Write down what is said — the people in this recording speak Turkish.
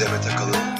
Demet Akalın